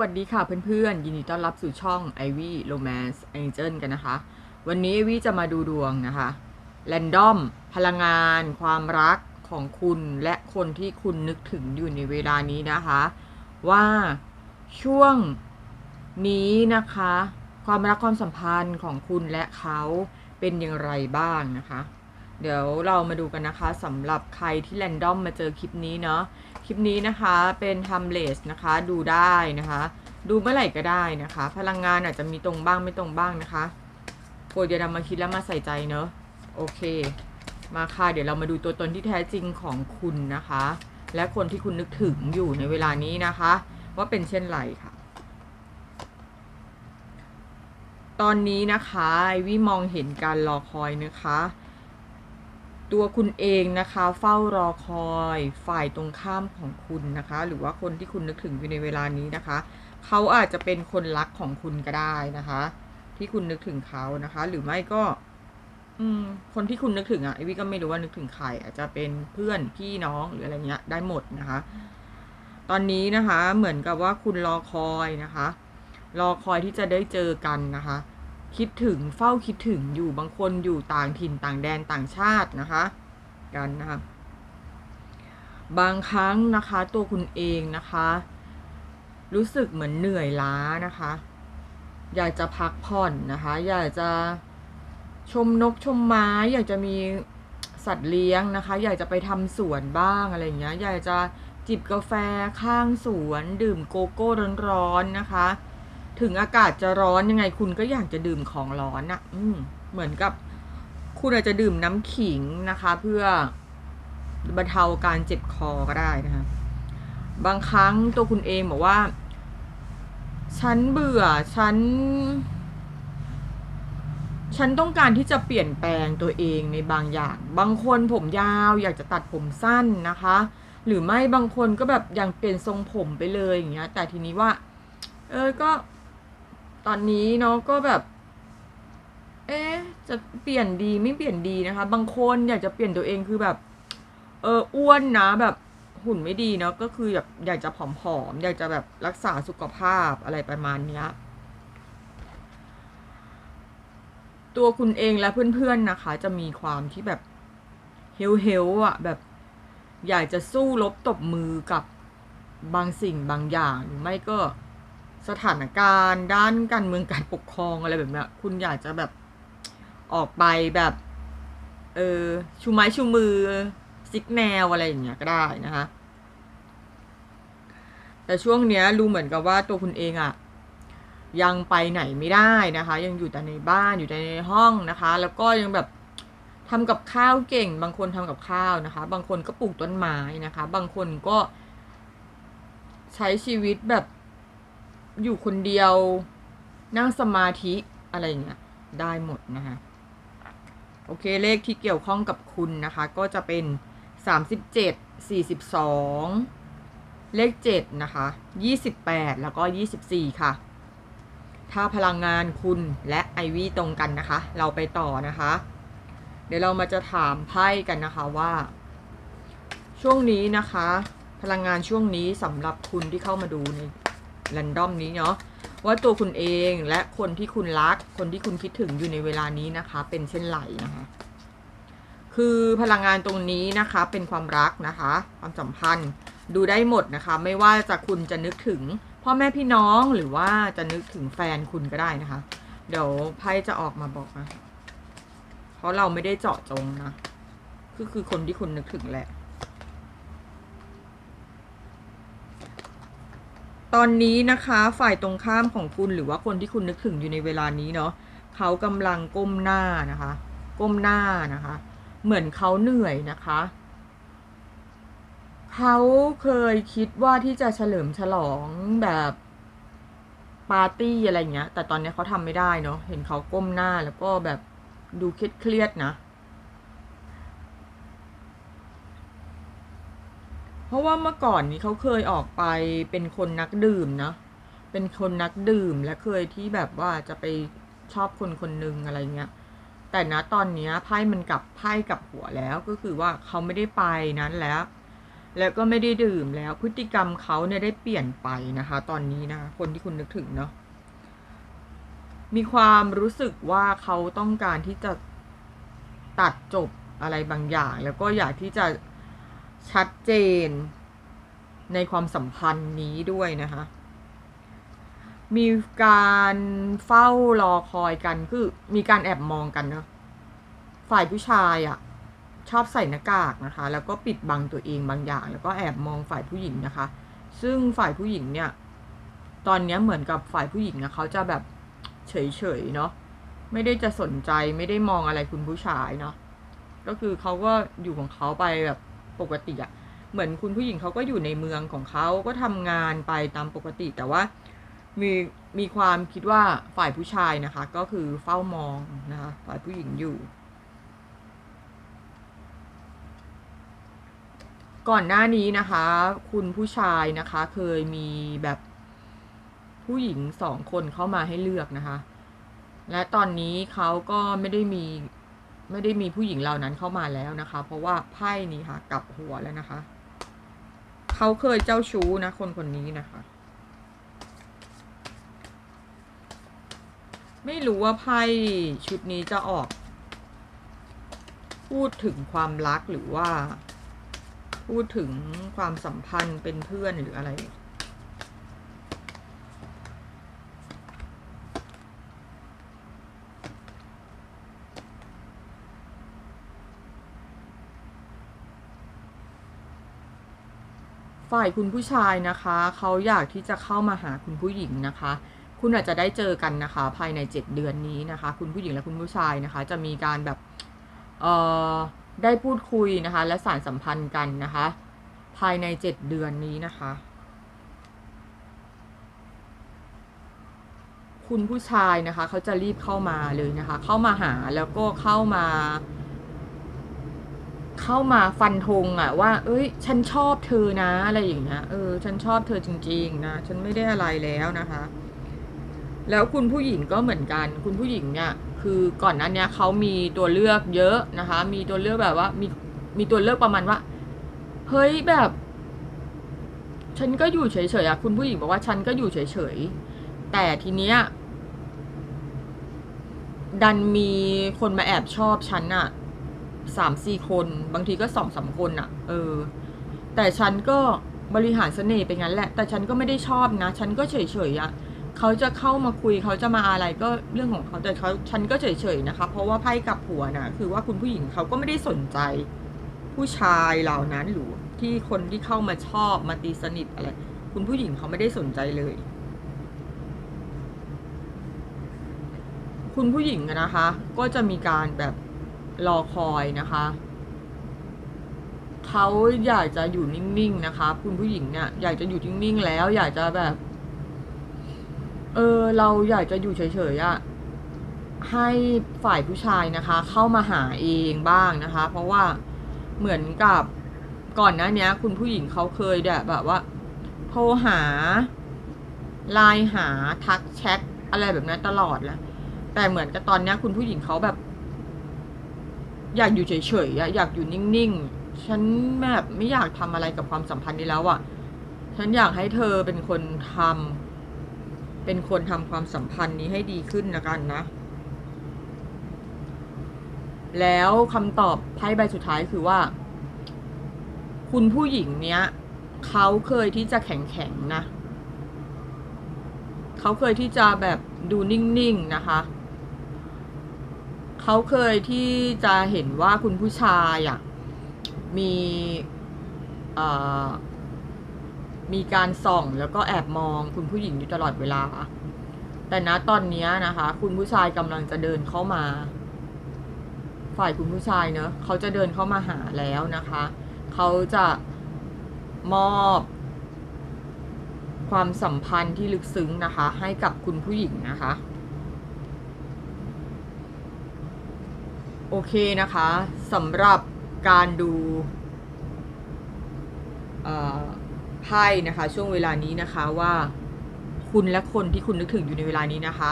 วัสดีค่ะเพื่อนๆ ยินดีต้อนรับสู่ช่อง Ivy Romance Angel กันนะคะ วันนี้ Ivy จะมาดูดวงนะคะแรนดอมพลังงาน ความรักของคุณและคนที่คุณนึกถึงอยู่ในเวลานี้นะคะ ว่าช่วงนี้นะคะ ความรักความสัมพันธ์ของคุณและเขาเป็นอย่างไรบ้างนะคะ เดี๋ยวเรามาดูกันนะคะสำหรับใครที่แรนดอมมาเจอคลิปนี้เนาะคลิปนี้นะคะเป็นทำเลสนะคะดูได้นะคะ ดูเมื่อไหร่ก็ได้นะคะ พลังงานอาจจะมีตรงบ้างไม่ตรงบ้างนะคะโปรดอย่านำมาคิดแล้วมาใส่ใจเนอะโอเค มาค่ะเดี๋ยวเรามาดูตัวตนที่แท้จริงของคุณนะคะ และคนที่คุณนึกถึงอยู่ในเวลานี้นะคะ ว่าเป็นเช่นไรค่ะ ตอนนี้นะคะไอวี่มองเห็นการรอคอยนะคะ ตัวคุณเองนะคะเฝ้ารอคอยฝ่ายตรงข้ามของคุณนะคะ หรือว่าคนที่คุณนึกถึงอยู่ในเวลานี้นะคะ เขาอาจจะเป็นคนรักของคุณก็ได้นะคะ ที่คุณนึกถึงเขานะคะ หรือไม่ก็ อืม คนที่คุณนึกถึงอะไอวี่ก็ไม่รู้ว่านึกถึงใครอาจจะเป็นเพื่อนพี่น้องหรืออะไรเงี้ยได้หมดนะคะ ตอนนี้นะคะ เหมือนกับว่าคุณรอคอยนะคะ รอคอยที่จะได้เจอกันนะคะ คิดถึงเฝ้าคิดถึงอยู่บางคนอยู่ต่างถิ่นต่างแดนต่างชาตินะคะ กันนะคะบางครั้งนะคะตัวคุณเองนะคะ รู้สึกเหมือนเหนื่อยล้านะคะ อยากจะพักผ่อนนะคะ อยากจะชมนกชมไม้ อยากจะมีสัตว์เลี้ยงนะคะ อยากจะไปทำสวนบ้างอะไรอย่างเงี้ยอยากจะจิบกาแฟข้างสวน ดื่มโกโก้ร้อนๆนะคะ ถึงอากาศจะร้อนยังไงคุณก็อยากจะดื่มของร้อนอะ่ะ อืม เหมือนกับ คุณอาจจะดื่มน้ำขิงนะคะ เพื่อบรรเทาการเจ็บคอก็ได้นะคะ บางครั้งตัวคุณเองบอกว่า ฉันเบื่อ ฉัน ฉันต้องการที่จะเปลี่ยนแปลงตัวเองในบางอย่าง บางคนผมยาว อยากจะตัดผมสั้นนะคะ หรือไม่บางคนก็แบบอยังเปลี่ยนทรงผมไปเลยอย่างเงี้ย แต่ทีนี้ว่า เออ ก็ ตอนนี้เนาะก็แบบ เอ๊ะจะเปลี่ยนดีไม่เปลี่ยนดีนะคะ บางคนอยากจะเปลี่ยนตัวเองคือแบบ เอออ้วนนะแบบหุ่นไม่ดีเนาะก็คือแบบอยากจะผอมๆอยากจะแบบรักษาสุขภาพอะไรประมาณเนี้ยตัวคุณเองและเพื่อนๆนะคะ จะมีความที่แบบเฮลเฮลอะแบบ อยากจะสู้รบตบมือกับบางสิ่งบางอย่างหรือไม่ก็ สถานการณ์ด้านการเมืองการปกครองอะไรแบบเนี้ยคุณอยากจะแบบออกไปแบบเออชูไม้ชูมือซิกแนวอะไรอย่างเงี้ยก็ได้นะคะแต่ช่วงเนี้ยรู้เหมือนกับว่าตัวคุณเองอะยังไปไหนไม่ได้นะคะ ยังอยู่แต่ในบ้านอยู่แต่ในห้องนะคะ แล้วก็ยังแบบทำกับข้าวเก่ง บางคนทำกับข้าวนะคะ บางคนก็ปลูกต้นไม้นะคะ บางคนก็ใช้ชีวิตแบบ อยู่คนเดียว นั่งสมาธิอะไรเงี้ยได้หมดนะคะโอเคเลขที่เกี่ยวข้องกับคุณนะคะ ก็จะเป็นสามสิบเจ็ดสี่สิบสองเลขเจ็ดนะคะยี่สิบแปดแล้วก็ยี่สิบสี่ค่ะ ถ้าพลังงานคุณและไอวี่ตรงกันนะคะ เราไปต่อนะคะ เดี๋ยวเรามาจะถามไพ่กันนะคะว่า ช่วงนี้นะคะ พลังงานช่วงนี้สำหรับคุณที่เข้ามาดูใน แรนดอมนี้เนาะว่าตัวคุณเองและคนที่คุณรัก คนที่คุณคิดถึงอยู่ในเวลานี้นะคะ เป็นเช่นไรนะคะคือพลังงานตรงนี้นะคะเป็นความรักนะคะ ความสัมพันธ์ดูได้หมดนะคะ ไม่ว่าจะคุณจะนึกถึงพ่อแม่พี่น้องหรือว่าจะนึกถึงแฟนคุณก็ได้นะคะ เดี๋ยวไพ่จะออกมาบอกนะเพราะเราไม่ได้เจาะจงนะคือคือคนที่คุณนึกถึงแหละ ตอนนี้นะคะฝ่ายตรงข้ามของคุณหรือว่าคนที่คุณนึกถึงอยู่ในเวลานี้เนาะเขากำลังก้มหน้านะคะ ก้มหน้านะคะ เหมือนเขาเหนื่อยนะคะเขาเคยคิดว่าที่จะเฉลิมฉลองแบบปาร์ตี้อะไรเงี้ย แต่ตอนนี้เขาทำไม่ได้เนาะเห็นเขาก้มหน้าแล้วก็แบบดูเครียดๆนะ เพ ราะว่าเมื่อก่อนนี้เขาเคยออกไปเป็นคนนักดื่มนะเป็นคนนักดื่มและเคยที่แบบว่าจะไปชอบคนคนหนึ่งอะไรเงี้ยแต่ณตอนนี้ไพ่มันกลับไพ่กลับหัวแล้วก็คือว่าเขาไม่ได้ไปนั้นแล้ว แล้วก็ไม่ได้ดื่มแล้วพฤติกรรมเขาเนี่ยได้เปลี่ยนไปนะคะ ตอนนี้นะคนที่คุณนึกถึงเนาะมีความรู้สึกว่าเขาต้องการที่จะตัดจบอะไรบางอย่าง แล้วก็อยากที่จะ ชัดเจนในความสัมพันธ์นี้ด้วยนะคะ มีการเฝ้ารอคอยกันคือมีการแอบมองกันเนาะฝ่ายผู้ชายอะ่ะชอบใส่หน้ากากนะคะ แล้วก็ปิดบังตัวเองบางอย่าง แล้วก็แอบมองฝ่ายผู้หญิงนะคะ ซึ่งฝ่ายผู้หญิงเนี่ย ตอนนี้เหมือนกับฝ่ายผู้หญิงนะเขาจะแบบเฉยๆเนาะไม่ได้จะสนใจไม่ได้มองอะไรคุณผู้ชายเนาะก็คือเขาก็อยู่ของเขาไปแบบ ปกติอะเหมือนคุณผู้หญิงเขาก็อยู่ในเมืองของเขาก็ทำงานไปตามปกติ แต่ว่ามีมีความคิดว่าฝ่ายผู้ชายนะคะ ก็คือเฝ้ามองนะคะฝ่ายผู้หญิงอยู่ ก่อนหน้านี้นะคะ คุณผู้ชายนะคะ เคยมีแบบผู้หญิงสองคนเข้ามาให้เลือกนะคะ และตอนนี้เขาก็ไม่ได้มี ไม่ได้มีผู้หญิงเหล่านั้นเข้ามาแล้วนะคะ เพราะว่าไพ่นี้ค่ะกลับหัวแล้วนะคะ เขาเคยเจ้าชู้นะ คนคนนี้นะคะ ไม่รู้ว่าไพ่ชุดนี้จะออก พูดถึงความรักหรือว่า พูดถึงความสัมพันธ์เป็นเพื่อนหรืออะไร ฝ่ายคุณผู้ชายนะคะ เขาอยากที่จะเข้ามาหาคุณผู้หญิงนะคะ คุณอาจจะได้เจอกันนะคะ ภายในเจ็ดเดือนนี้นะคะ คุณผู้หญิงและคุณผู้ชายนะคะ จะมีการแบบเอ่อได้พูดคุยนะคะ และสารสัมพันธ์กันนะคะ ภายในเจ็ดเดือนนี้นะคะ คุณผู้ชายนะคะ เขาจะรีบเข้ามาเลยนะคะ เข้ามาหาแล้วก็เข้ามา เข้ามาฟันธงอะว่า เอ้ย ฉันชอบเธอนะ อะไรอย่างเงี้ยเออ ฉันชอบเธอจริง ๆ นะ ฉันไม่ได้อะไรแล้วนะคะ แล้วคุณผู้หญิงก็เหมือนกัน คุณผู้หญิงเนี่ยคือก่อนหน้านี้เขามีตัวเลือกเยอะนะคะ มีตัวเลือกแบบว่า มีมีตัวเลือกประมาณว่า เฮ้ยแบบ ฉันก็อยู่เฉยๆอะคุณผู้หญิงบอกว่าฉันก็อยู่เฉยๆแต่ทีเนี้ยดันมีคนมาแอบชอบฉันอะ สามสี่คน บางทีก็สองสามคนอะเออ แต่ฉันก็บริหารเสน่ห์ไปงั้นแหละ แต่ฉันก็ไม่ได้ชอบนะ ฉันก็เฉยๆอะเขาจะเข้ามาคุยเขาจะมาอะไรก็เรื่องของเขาแต่เขาฉันก็เฉยๆนะคะ เพราะว่าไพ่กลับหัวนะคือว่าคุณผู้หญิงเขาก็ไม่ได้สนใจ ผู้ชายเหล่านั้นหรือที่คนที่เข้ามาชอบมาตีสนิทอะไร คุณผู้หญิงเขาไม่ได้สนใจเลย คุณผู้หญิงนะคะ ก็จะมีการแบบ รอคอยนะคะ เขาอยากจะอยู่นิ่งๆนะคะ คุณผู้หญิงเนี่ยอยากจะอยู่นิ่งๆแล้ว อยากจะแบบ เออ เราอยากจะอยู่เฉยๆอะให้ฝ่ายผู้ชายนะคะ เข้ามาหาเองบ้างนะคะ เพราะว่าเหมือนกับก่อนหน้านี้คุณผู้หญิงเขาเคยแบบว่า โทรหาไลน์หาทักแชทอะไรแบบนั้นตลอดแล้วแต่เหมือนกับตอนนี้คุณผู้หญิงเขาแบบ อยากอยู่เฉยๆอยากอยู่นิ่งๆ ฉันแบบไม่อยากทำอะไรกับความสัมพันธ์นี้แล้วอะฉันอยากให้เธอเป็นคนทำเป็นคนทำความสัมพันธ์นี้ให้ดีขึ้นนะกันนะ แล้วคำตอบไพ่ใบสุดท้ายคือว่า คุณผู้หญิงเนี้ยเขาเคยที่จะแข็งๆนะ เขาเคยที่จะแบบดูนิ่งๆนะคะ เขาเคยที่จะเห็นว่าคุณผู้ชายอะ่ะมีมีการส่องแล้วก็แอบมองคุณผู้หญิงอยู่ตลอดเวลา แต่ณตอนนี้นะคะ คุณผู้ชายกำลังจะเดินเข้ามา ฝ่ายคุณผู้ชายเนอะเขาจะเดินเข้ามาหาแล้วนะคะ เขาจะมอบความสัมพันธ์ที่ลึกซึ้งนะคะ ให้กับคุณผู้หญิงนะคะ โอเคนะคะสำหรับการดูไพ่นะคะช่วงเวลานี้นะคะว่าคุณและคนที่คุณนึกถึงอยู่ในเวลานี้นะคะ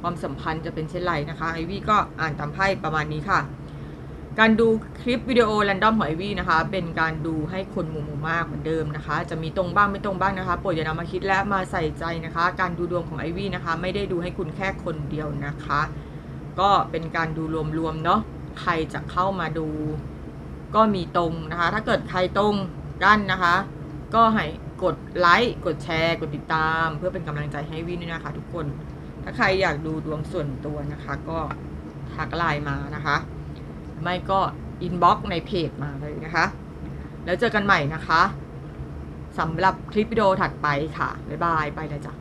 ความสัมพันธ์จะเป็นเช่นไรนะคะไอวี่ก็อ่านตามไพ่ประมาณนี้ค่ะ การดูคลิปวิดีโอแรนดอมของไอวี่นะคะ เป็นการดูให้คนหมู่หมู่มากเหมือนเดิมนะคะ จะมีตรงบ้างไม่ตรงบ้างนะคะโปรดอย่านำมาคิดและมาใส่ใจนะคะ การดูดวงของไอวี่นะคะ ไม่ได้ดูให้คุณแค่คนเดียวนะคะ ก็เป็นการดูรวมๆเนาะ ใครจะเข้ามาดู ก็มีตรงนะคะ ถ้าเกิดใครตรงกันนะคะ ก็ให้กดไลค์กดแชร์ กดติดตาม เพื่อเป็นกำลังใจให้วินด้วยนะคะทุกคน ถ้าใครอยากดูดวงส่วนตัวนะคะ ก็ทักไลน์มานะคะ ไม่ก็อินบ็อกซ์ในเพจมาเลยนะคะ แล้วเจอกันใหม่นะคะสำหรับคลิปวิดีโอถัดไปค่ะ บ๊ายบาย ไปเลยจ้ะ